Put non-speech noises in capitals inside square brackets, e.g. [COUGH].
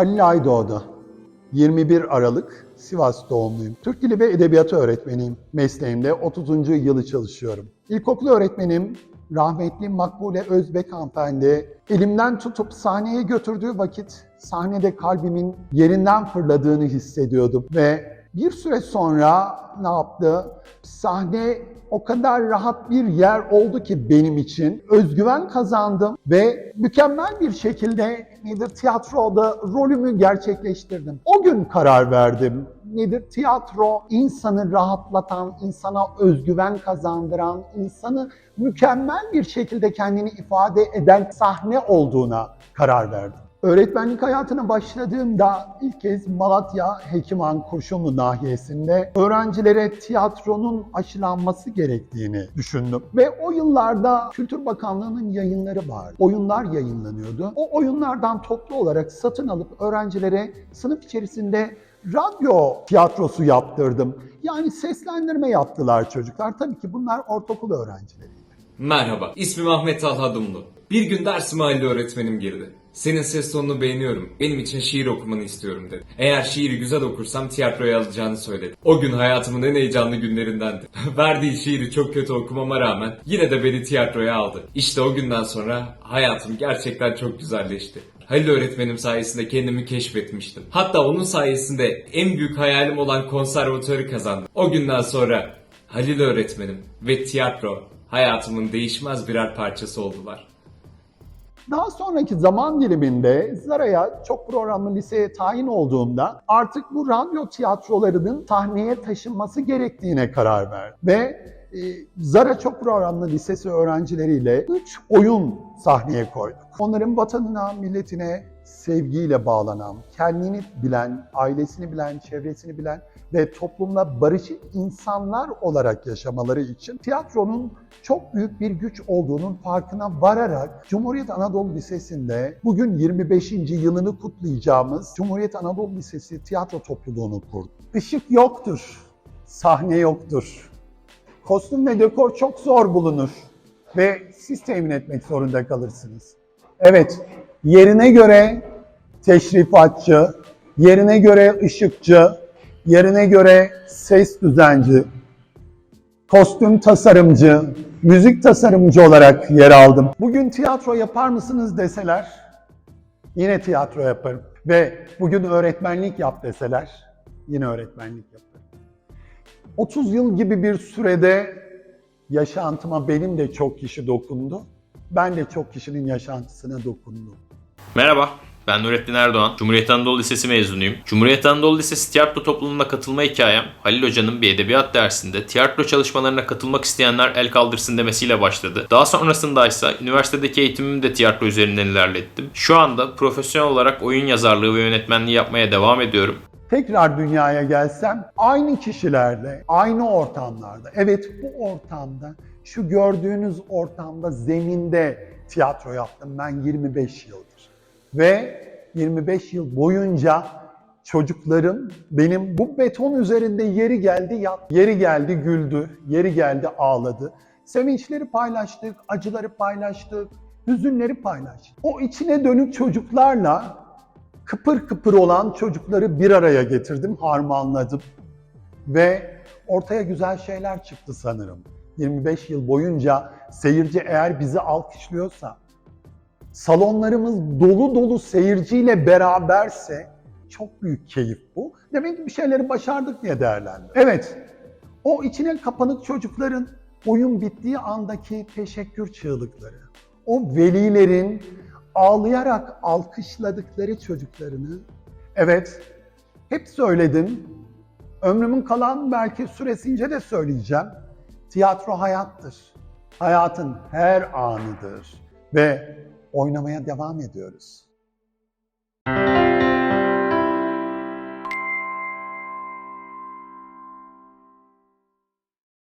Halil Aydoğdu. 21 Aralık Sivas doğumluyum. Türk Dili ve Edebiyatı öğretmeniyim. Mesleğimde 30. yılı çalışıyorum. İlkokul öğretmenim rahmetli Makbule Özbek hanımefendi elimden tutup sahneye götürdüğü vakit sahnede kalbimin yerinden fırladığını hissediyordum ve bir süre sonra ne yaptı? Sahne o kadar rahat bir yer oldu ki benim için. Özgüven kazandım ve mükemmel bir şekilde nedir tiyatroda rolümü gerçekleştirdim. O gün karar verdim. Nedir tiyatro insanı rahatlatan, insana özgüven kazandıran, insanı mükemmel bir şekilde kendini ifade eden sahne olduğuna karar verdim. Öğretmenlik hayatına başladığımda ilk kez Malatya Hekiman Kurşunlu nahiyesinde öğrencilere tiyatronun aşılanması gerektiğini düşündüm. Ve o yıllarda Kültür Bakanlığı'nın yayınları vardı. Oyunlar yayınlanıyordu. O oyunlardan toplu olarak satın alıp öğrencilere sınıf içerisinde radyo tiyatrosu yaptırdım. Yani seslendirme yaptılar çocuklar. Tabii ki bunlar ortaokul öğrencileriydi. Merhaba, ismim Ahmet Talha Dumlu. Bir gün dersime Halil öğretmenim girdi. Senin ses tonunu beğeniyorum. Benim için şiir okumanı istiyorum dedi. Eğer şiiri güzel okursam tiyatroya alacağını söyledi. O gün hayatımın en heyecanlı günlerindendi. [LAUGHS] Verdiği şiiri çok kötü okumama rağmen yine de beni tiyatroya aldı. İşte o günden sonra hayatım gerçekten çok güzelleşti. Halil öğretmenim sayesinde kendimi keşfetmiştim. Hatta onun sayesinde en büyük hayalim olan konservatörü kazandım. O günden sonra Halil öğretmenim ve tiyatro hayatımın değişmez birer parçası oldular. Daha sonraki zaman diliminde Zara'ya çok programlı liseye tayin olduğumda artık bu radyo tiyatrolarının sahneye taşınması gerektiğine karar verdim. Ve e, Zara çok programlı lisesi öğrencileriyle 3 oyun sahneye koyduk. Onların vatanına, milletine sevgiyle bağlanan, kendini bilen, ailesini bilen, çevresini bilen ve toplumla barışık insanlar olarak yaşamaları için tiyatronun çok büyük bir güç olduğunun farkına vararak Cumhuriyet Anadolu Lisesi'nde bugün 25. yılını kutlayacağımız Cumhuriyet Anadolu Lisesi tiyatro topluluğunu kurduk. Işık yoktur, sahne yoktur. Kostüm ve dekor çok zor bulunur ve siz temin etmek zorunda kalırsınız. Evet, yerine göre teşrifatçı, yerine göre ışıkçı, yerine göre ses düzenci, kostüm tasarımcı, müzik tasarımcı olarak yer aldım. Bugün tiyatro yapar mısınız deseler, yine tiyatro yaparım. Ve bugün öğretmenlik yap deseler, yine öğretmenlik yaparım. 30 yıl gibi bir sürede yaşantıma benim de çok kişi dokundu. Ben de çok kişinin yaşantısına dokundum. Merhaba, ben Nurettin Erdoğan. Cumhuriyet Anadolu Lisesi mezunuyum. Cumhuriyet Anadolu Lisesi tiyatro topluluğuna katılma hikayem, Halil Hoca'nın bir edebiyat dersinde tiyatro çalışmalarına katılmak isteyenler el kaldırsın demesiyle başladı. Daha sonrasında ise üniversitedeki eğitimimi de tiyatro üzerinden ilerlettim. Şu anda profesyonel olarak oyun yazarlığı ve yönetmenliği yapmaya devam ediyorum. Tekrar dünyaya gelsem aynı kişilerle, aynı ortamlarda. Evet bu ortamda, şu gördüğünüz ortamda, zeminde tiyatro yaptım ben 25 yıldır. Ve 25 yıl boyunca çocuklarım benim bu beton üzerinde yeri geldi yat, yeri geldi güldü, yeri geldi ağladı. Sevinçleri paylaştık, acıları paylaştık, hüzünleri paylaştık. O içine dönük çocuklarla kıpır kıpır olan çocukları bir araya getirdim, harmanladım. Ve ortaya güzel şeyler çıktı sanırım. 25 yıl boyunca seyirci eğer bizi alkışlıyorsa, salonlarımız dolu dolu seyirciyle beraberse çok büyük keyif bu. Demek ki bir şeyleri başardık diye değerlendir. Evet, o içine kapanık çocukların oyun bittiği andaki teşekkür çığlıkları, o velilerin ağlayarak alkışladıkları çocuklarını, evet hep söyledim, ömrümün kalan belki süresince de söyleyeceğim. Tiyatro hayattır. Hayatın her anıdır ve oynamaya devam ediyoruz.